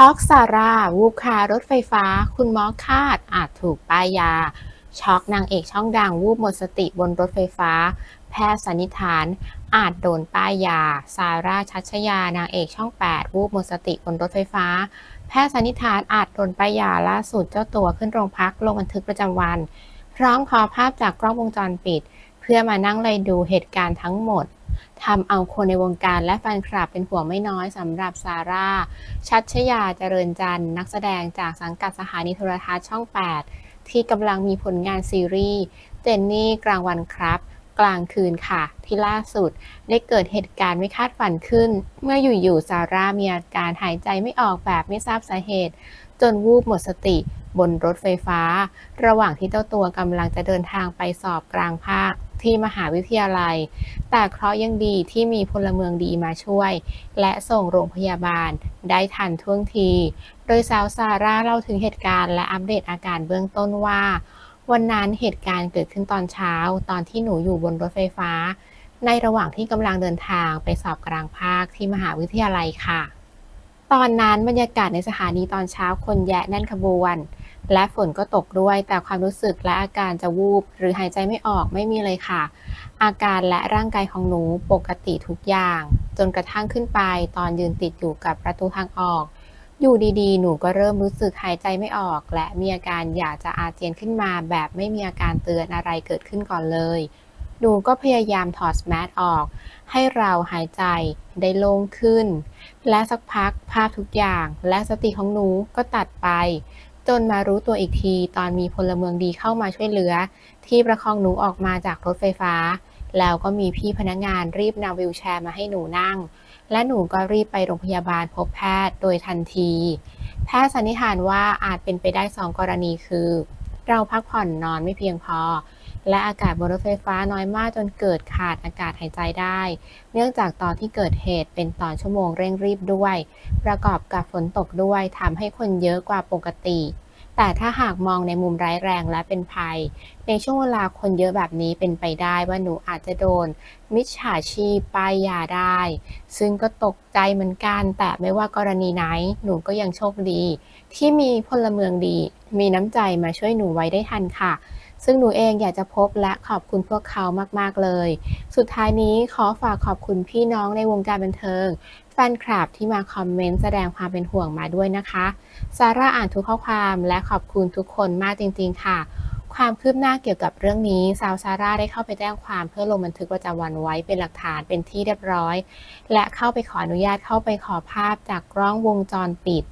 ช็อกซาร่าวูบคารถไฟฟ้า คุณหมอคาดอาจถูกป้ายยา ช็อกนางเอกช่องดังวูบหมดสติบนรถไฟฟ้า แพทย์สันนิษฐาน อาจโดนป้ายยา ซาร่าชัชยานางเอกช่อง 8 วูบหมดสติบนรถไฟฟ้า แพทย์สันนิษฐานอาจโดนป้ายยาล่าสุดเจ้าตัวขึ้นโรงพักลงบันทึกประจำวัน พร้อมขอภาพจากกล้องวงจรปิด เพื่อมานั่งไล่ดูเหตุการณ์ทั้งหมด ทำเอาคนในวงการและแฟนคลับเป็นห่วงไม่น้อยสำหรับซาร่า ชัชยาเจริญจันทร์นักแสดงจากสังกัดสถานีโทรทัศน์ช่อง 8 ที่กำลังมีผลงานซีรีส์เจนนี่กลางวันครับกลางคืนค่ะ ที่ล่าสุดได้เกิดเหตุการณ์ไม่คาดฝันขึ้น เมื่ออยู่ๆซาร่ามีอาการหายใจไม่ออกแบบไม่ทราบสาเหตุ จนวูบหมดสติบนรถไฟฟ้า ระหว่างที่เจ้าตัวกำลังจะเดินทางไปสอบกลางภาค ที่มหาวิทยาลัย แต่เคราะห์ยังดีที่มีพลเมืองดีมาช่วย และส่งโรงพยาบาลได้ทันท่วงที โดยสาวซาร่าเล่าถึงเหตุการณ์และอัปเดตอาการเบื้องต้นว่า วันนั้นเหตุการณ์เกิดขึ้นตอนเช้า ตอนที่หนูอยู่บนรถไฟฟ้า ในระหว่างที่กำลังเดินทางไปสอบกลางภาคที่มหาวิทยาลัยค่ะ ตอนนั้นบรรยากาศในสถานีตอนเช้าคนแยะแน่นขบวน และฝนก็ตกด้วย แต่ความรู้สึกและอาการจะวูบ หรือหายใจไม่ออกไม่มีเลยค่ะ อาการและร่างกายของหนูปกติทุกอย่าง จนกระทั่งขึ้นไป ตอนยืนติดอยู่กับประตูทางออก อยู่ดีๆ หนูก็เริ่มรู้สึกหายใจไม่ออก และมีอาการอยากจะอาเจียนขึ้นมา แบบไม่มีอาการเตือนอะไรเกิดขึ้นก่อนเลย หนูก็พยายามถอดแมสออก ให้เราหายใจได้โล่งขึ้น และสักพักภาพทุกอย่าง และสติของหนูก็ตัดไป จนมารู้ตัวอีกทีตอนมีพลเมืองดีเข้ามาช่วยเหลือ ที่ประคองหนูออกมาจากรถไฟฟ้า แล้วก็มีพี่พนักงานรีบนำวิวแชร์มาให้หนูนั่ง และหนูก็รีบไปโรงพยาบาลพบแพทย์โดยทันที แพทย์สันนิษฐานว่าอาจเป็นไปได้สองกรณีคือ เราพักผ่อนนอนไม่เพียงพอ และอากาศบนรถไฟฟ้าน้อยมากจนเกิดขาดอากาศหายใจได้ เนื่องจากตอนที่เกิดเหตุเป็นตอนชั่วโมงเร่งรีบด้วย ประกอบกับฝนตกด้วยทำให้คนเยอะกว่าปกติ แต่ถ้าหากมองในมุมร้ายแรงและเป็นภัย ในช่วงเวลาคนเยอะแบบนี้เป็นไปได้ว่าหนูอาจจะโดน มิจฉาชีพป้ายยาได้ ซึ่งก็ตกใจเหมือนกัน แต่ไม่ว่ากรณีไหน หนูก็ยังโชคดี ที่มีพลเมืองดี มีน้ำใจมาช่วยหนูไว้ได้ทันค่ะ ซึ่งหนูเองอยากจะพบและขอบคุณพวกเขามากๆเลย สุดท้ายนี้ขอฝากขอบคุณพี่น้องในวงการบันเทิง แฟนคลับที่มาคอมเมนต์แสดงความเป็นห่วงมาด้วยนะคะซาร่าอ่านทุกข้อความและขอบคุณทุกคนมากจริง ๆ ค่ะความคืบหน้าเกี่ยวกับเรื่องนี้สาวซาร่าได้เข้าไปแจ้งความเพื่อลงบันทึกประจำวันไว้เป็นหลักฐานเป็นที่เรียบร้อย และเข้าไปขออนุญาตเข้าไปขอภาพจากกล้องวงจรปิด